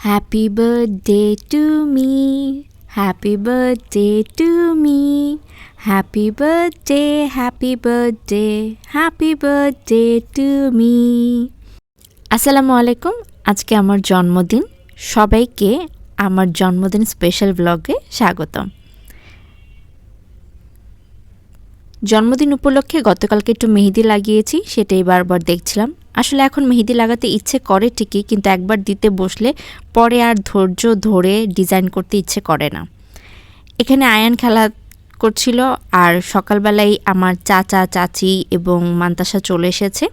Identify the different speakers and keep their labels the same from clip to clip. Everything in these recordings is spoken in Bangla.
Speaker 1: Happy birthday to me. Happy birthday to me. Happy birthday, happy birthday, happy birthday to me. আসসালামু আলাইকুম আজকে আমার জন্মদিন সবাইকে আমার জন্মদিন স্পেশাল ব্লগে স্বাগতম জন্মদিন উপলক্ষে গতকালকে একটু মেহেদি লাগিয়েছি সেটাই বারবার দেখছিলাম আসলে এখন মেহেদি লাগাতে ইচ্ছে করে ঠিকই, কিন্তু একবার দিতে বসলে পরে আর ধৈর্য ধরে ডিজাইন করতে ইচ্ছে করে না। এখানে আয়ান খেলা করছিল আর সকালবেলায় আমার চাচা, চাচি এবং মান্তাসা চলে এসেছে।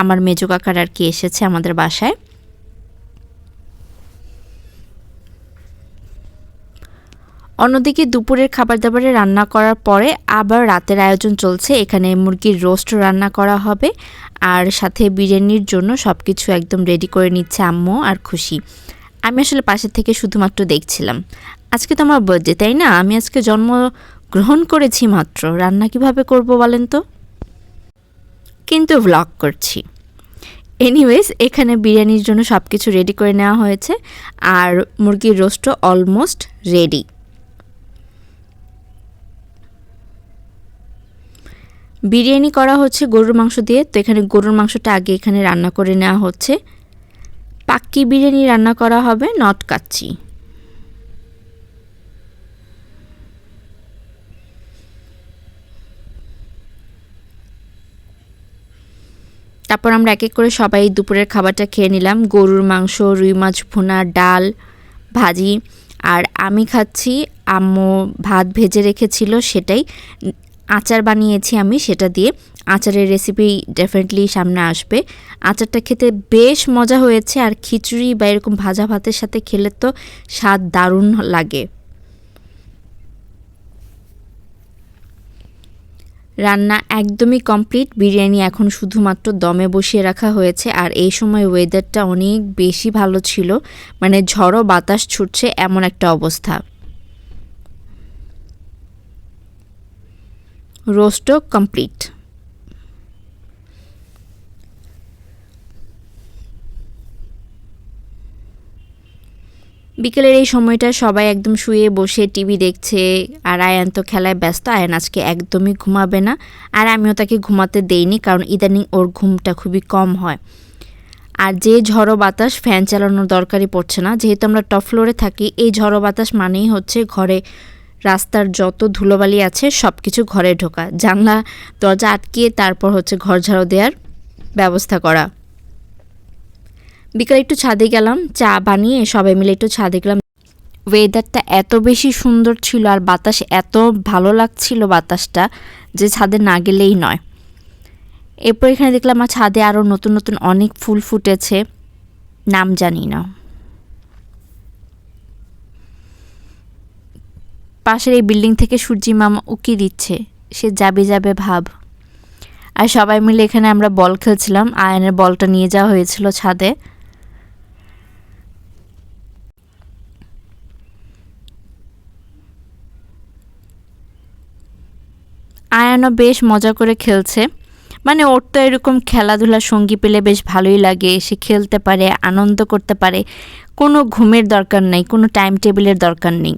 Speaker 1: আমার মেজো কাকার আর কি এসেছে আমাদের বাসায়। অন্যদিকে দুপুরের খাবার দাবারে রান্না করার পরে আবার রাতের আয়োজন চলছে। এখানে মুরগির রোস্ট রান্না করা হবে আর সাথে বিরিয়ানির জন্য সব কিছু একদম রেডি করে নিচ্ছে আম্মু আর খুশি। আমি আসলে পাশে থেকে শুধুমাত্র দেখছিলাম। আজকে তো আমার বার্থডে তাই না? আমি আজকে জন্ম গ্রহণ করেছি মাত্র। রান্না কীভাবে করব বলেন তো? কিন্তু ভ্লগ করছি। এনিওয়েজ এখানে বিরিয়ানির জন্য সব কিছু রেডি করে নেওয়া হয়েছে আর মুরগির রোস্টও অলমোস্ট রেডি বিরিয়ানি করা হচ্ছে গরুর মাংস দিয়ে, তো এখানে গরুর মাংসটা আগে এখানে রান্না করে নেওয়া হচ্ছে। পাক্কি বিরিয়ানি রান্না করা হবে নট কাচ্চি। তারপর আমরা এক এক করে সবাই দুপুরের খাবারটা খেয়ে নিলাম। গরুর মাংস, রুই মাছ, ভুনা, ডাল, ভাজি। আর আমি খাচ্ছি, আম্মু ভাত ভেজে রেখেছিল সেটাই। আচার বানিয়েছি আমি সেটা দিয়ে। আচারের রেসিপি ডেফিনেটলি সামনে আসবে। আচারটা খেতে বেশ মজা হয়েছে আর খিচুড়ি বা এরকম ভাজা ভাতের সাথে খেলে তো স্বাদ দারুণ লাগে। রান্না একদমই কমপ্লিট বিরিয়ানি এখন শুধুমাত্র দমে বসিয়ে রাখা হয়েছে আর এই সময় ওয়েদারটা অনেক বেশি ভালো ছিল। মানে ঝড়ো বাতাস ছুটছে এমন একটা অবস্থা। রোস্টও কমপ্লিট বিকেলের এই সময়টা সবাই একদম শুয়ে বসে টিভি দেখছে আর আয়ান তো খেলায় ব্যস্ত, আয়ান আজকে একদমই ঘুমাবে না আর আমিও তাকে ঘুমাতে দেইনি কারণ ইদানিং ওর ঘুমটা খুবই কম হয়। আর যে ঝড়ো বাতাস ফ্যান চালানোর দরকারই পড়ছে না, যেহেতু আমরা টপ ফ্লোরে থাকি, এই ঝড়ো বাতাস মানেই হচ্ছে ঘরে রাস্তার যত ধুলোবালি আছে সব কিছু ঘরে ঢোকা। জানলা, দরজা আটকিয়ে তারপর হচ্ছে ঘর ঝাড়ো দেওয়ার ব্যবস্থা করা। বিকালে একটু ছাদে গেলাম, চা বানিয়ে সবাই মিলে একটু ছাদে গেলাম। ওয়েদারটা এত বেশি সুন্দর ছিল আর বাতাস এত ভালো লাগছিল বাতাসটা যে ছাদে না গেলেই নয়। এরপর এখানে দেখলাম আমার ছাদে আরও নতুন নতুন অনেক ফুল ফুটেছে, নাম জানি না। পাশের এই বিল্ডিং থেকে সূর্যি মামা উকি দিচ্ছে। সে যাবে যাবে ভাব। আর সবাই মিলে এখানে আমরা বল খেলছিলাম। আয়নের বলটা নিয়ে যাওয়া হয়েছিল ছাদে। আয়ানও বেশ মজা করে খেলছে। মানে ওর তো এরকম খেলাধুলার সঙ্গী পেলে বেশ ভালোই লাগে। সে খেলতে পারে, আনন্দ করতে পারে। কোনো ঘুমের দরকার নেই, কোনো টাইম টেবিলের দরকার নেই।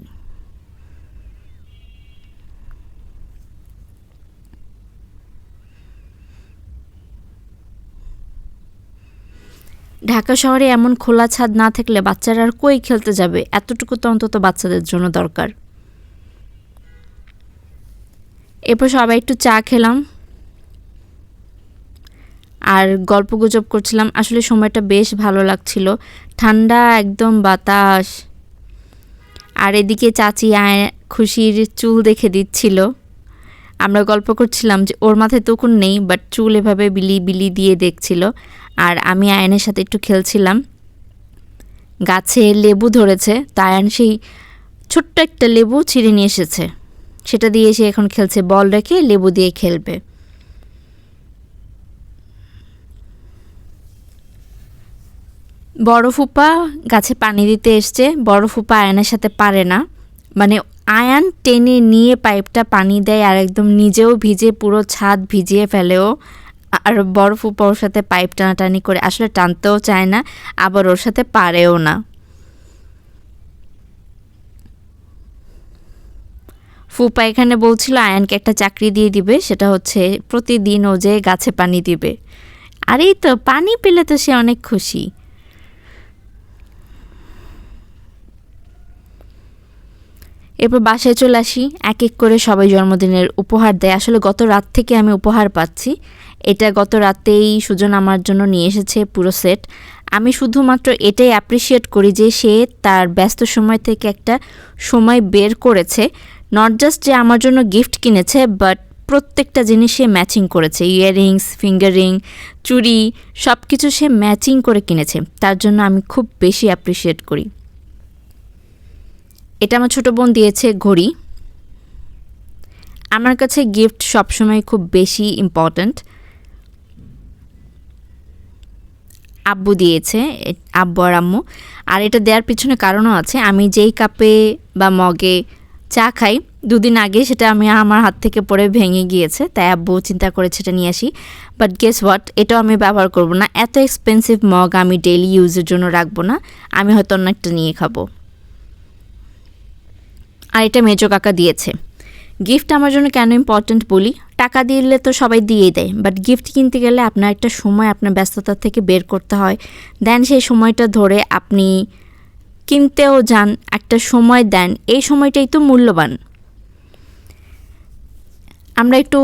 Speaker 1: ঢাকা শহরে এমন খোলা ছাদ না থাকলে বাচ্চারা আর কই খেলতে যাবে? এতটুকু তো অন্তত বাচ্চাদের জন্য দরকার। এরপর সবাই একটু চা খেলাম। আর গল্প গুজব করছিলাম। আসলে সময়টা বেশ ভালো লাগছিল। ঠান্ডা একদম বাতাস। আর এদিকে চাচি আয় খুশির চুল দেখে দিচ্ছিল। আমরা গল্প করছিলাম যে ওর মাথায় তখন নেই বাট চুল এভাবে বিলি বিলি দিয়ে দেখছিল। আর আমি আয়নের সাথে একটু খেলছিলাম। গাছে লেবু ধরেছে, তো আয়ন সেই ছোট্ট একটা লেবু ছিঁড়ে নিয়ে এসেছে। সেটা দিয়ে সে এখন খেলছে, বল রেখে লেবু দিয়ে খেলবে। বড় ফুপা গাছে পানি দিতে এসছে, বড় ফুপা আয়নের সাথে পারে না। মানে আয়ান টেনে নিয়ে পাইপটা পানি দেয় আর একদম নিজেও ভিজে পুরো ছাদ ভিজিয়ে ফেলেও আর বরফ উপর সাথে পাইপ টানাটানি করে আসলে টানতেও চায় না, আবার ওর সাথে পারেও না। ফুপা এখানে বলছিল, আয়ানকে একটা চাকরি দিয়ে দিবে, সেটা হচ্ছে প্রতিদিন ও যে গাছে পানি দিবে। আরেই তো, পানি পেলে তো সে অনেক খুশি। এরপর বাসায় চলে আসি। এক এক করে সবাই জন্মদিনের উপহার দেয়। আসলে গত রাত থেকে আমি উপহার পাচ্ছি। এটা গত রাতেই সুজন আমার জন্য নিয়ে এসেছে পুরো সেট। আমি শুধুমাত্র এটাই অ্যাপ্রিসিয়েট করি যে সে তার ব্যস্ত সময় থেকে একটা সময় বের করেছে। নট জাস্ট যে আমার জন্য গিফট কিনেছে বাট প্রত্যেকটা জিনিস সে ম্যাচিং করেছে ইয়াররিংস ফিঙ্গারিং চুড়ি সব কিছু সে ম্যাচিং করে কিনেছে। তার জন্য আমি খুব বেশি অ্যাপ্রিসিয়েট করি। এটা আমার ছোটো বোন দিয়েছে ঘড়ি। আমার কাছে গিফট সবসময় খুব বেশি ইম্পর্ট্যান্ট আব্বু দিয়েছে আব্বু আর আম্মু। আর এটা দেওয়ার পিছনে কারণও আছে, আমি যেই কাপে বা মগে চা খাই, দুদিন আগে সেটা আমি আমার হাত থেকে পড়ে ভেঙে গিয়েছে, তাই আব্বু চিন্তা করে সেটা নিয়ে আসি। বাট গেস হোয়াট এটাও আমি ব্যবহার করব না। এত এক্সপেন্সিভ মগ আমি ডেইলি ইউজের জন্য রাখব না। আমি হয়তো অন্য একটা নিয়ে খাব। আর এটা মেজো কাকা দিয়েছে। গিফট আমার জন্য কেন ইম্পর্ট্যান্ট বলি? টাকা দিলে তো সবাই দিয়েই দেয় বাট গিফট কিনতে গেলে আপনার একটা সময়, আপনার ব্যস্ততা থেকে বের করতে হয়। দেন সেই সময়টা ধরে আপনি কিনতেও যান, একটা সময় দেন। এই সময়টাই তো মূল্যবান। আমরা একটু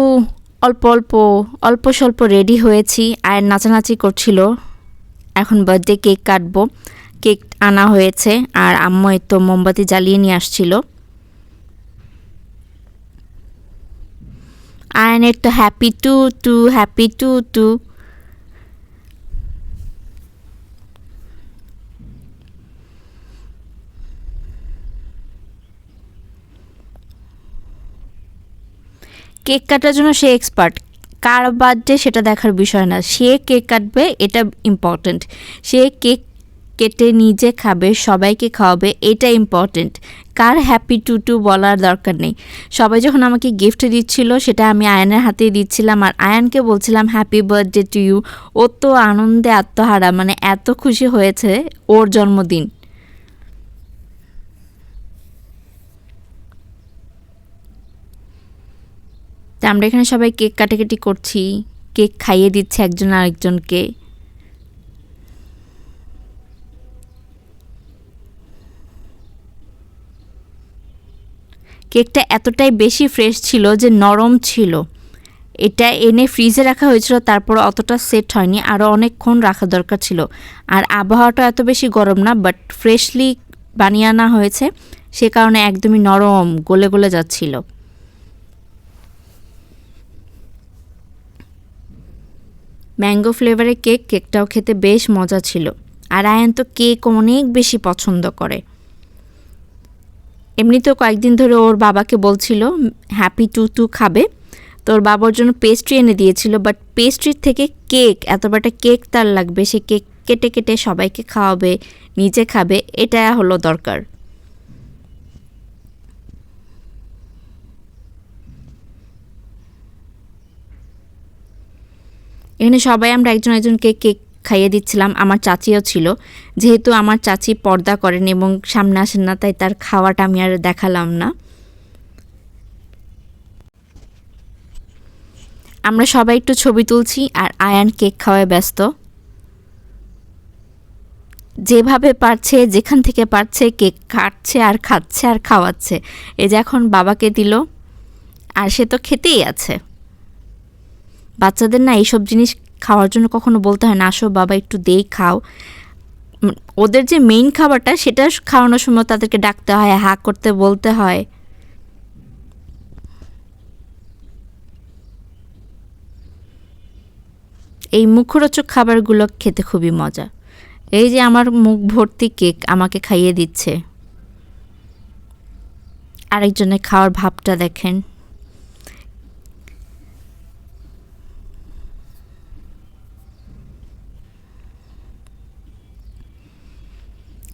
Speaker 1: অল্প অল্প অল্প স্বল্প রেডি হয়েছি আর নাচানাচি করছিল। এখন বার্থডে কেক কাটবো। কেক আনা হয়েছে, আর আম্মু তো মোমবাতি জ্বালিয়ে নিয়ে আসছিল। আয়নের তো happy to to happy to to cake কাটার জন্য সে এক্সপার্ট কার বার্থডে সেটা দেখার বিষয় না। সে কেক কাটবে, এটা ইম্পর্ট্যান্ট সে কেক কেটে নিজে খাবে, সবাইকে খাওয়াবে এটা ইম্পর্ট্যান্ট কার হ্যাপি টু টু বলার দরকার নেই। সবাই যখন আমাকে গিফট দিচ্ছিল, সেটা আমি আয়ানের হাতে দিচ্ছিলাম আর আয়ানকে বলছিলাম হ্যাপি বার্থডে টু ইউ ও তো আনন্দে আত্মহারা মানে এত খুশি হয়েছে ওর জন্মদিন। তা আমরা এখানে সবাই কেক কাটাকাটি করছি, কেক খাইয়ে দিচ্ছে একজন আরেকজনকে। কেকটা এতটাই বেশি ফ্রেশ ছিল যে নরম ছিল। এটা এনে ফ্রিজে রাখা হয়েছিল, তারপর অতটা সেট হয়নি আরও অনেকক্ষণ রাখা দরকার ছিল। আর আবহাওয়াটা এত বেশি গরম না বাট ফ্রেশলি বানিয়ে আনা হয়েছে, সে কারণে একদমই নরম, গলে গলে যাচ্ছিল। ম্যাঙ্গো ফ্লেভারের কেক, কেকটাও খেতে বেশ মজা ছিল। আর আয়ান তো কেক অনেক বেশি পছন্দ করে। এমনিতেও কয়েকদিন ধরে ওর বাবাকে বলছিল হ্যাপি টু টু খাবে। তো ওর বাবার জন্য পেস্ট্রি এনে দিয়েছিল বাট পেস্ট্রির থেকে কেক এত বড়টা কেক তার লাগবে, সে কেক কেটে কেটে সবাইকে খাওয়াবে, নিজে খাবে, এটা হলো দরকার। এখানে সবাই আমরা একজন একজনকে কেক খাইয়ে দিচ্ছিলাম, আমার চাচিও ছিল। যেহেতু আমার চাচি পর্দা করেন এবং সামনে আসেন না, তাই তার খাওয়াটা আমি আর দেখালাম না। আমরা সবাই একটু ছবি তুলছি আর আয়ান কেক খাওয়ায় ব্যস্ত। যেভাবে পারছে, যেখান থেকে পারছে, কেক কাটছে আর খাচ্ছে আর খাওয়াচ্ছে। এ যে এখন বাবাকে দিল, আর সে তো খেতেই আছে। বাচ্চাদের না এইসব জিনিস খাওয়ার জন্য কখনো বলতে হয় না, আসো বাবা, একটু দেই, খাও। ওদের যে মেইন খাবারটা সেটা খাওয়ানোর সময় তাদেরকে ডাকতে হয়, হা করতে বলতে হয়। এই মুখরোচক খাবারগুলো খেতে খুবই মজা। এই যে আমার মুখ ভর্তি কেক আমাকে খাইয়ে দিচ্ছে। আরেকজনের খাওয়ার ভাবটা দেখেন।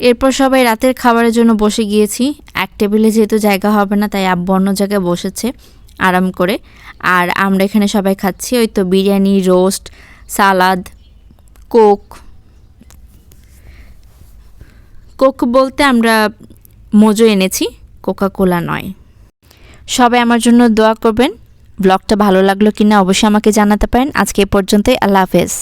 Speaker 1: এরপর সবাই রাতের খাবারের জন্য বসে গিয়েছি। এক টেবিলে যেহেতু জায়গা হবে না, তাই আব্বু অন্য জায়গায় বসেছে আরাম করে। আর আমরা এখানে সবাই খাচ্ছি, ওই তো biryani, roast, salad, Coke. Coke বলতে আমরা মোজো এনেছি কোকা কোলা নয়। সবাই আমার জন্য দোয়া করবেন। ব্লগটা ভালো লাগল কিনা অবশ্যই আমাকে জানাতে পারেন। আজকে এ পর্যন্তই, আল্লাহ হাফেজ।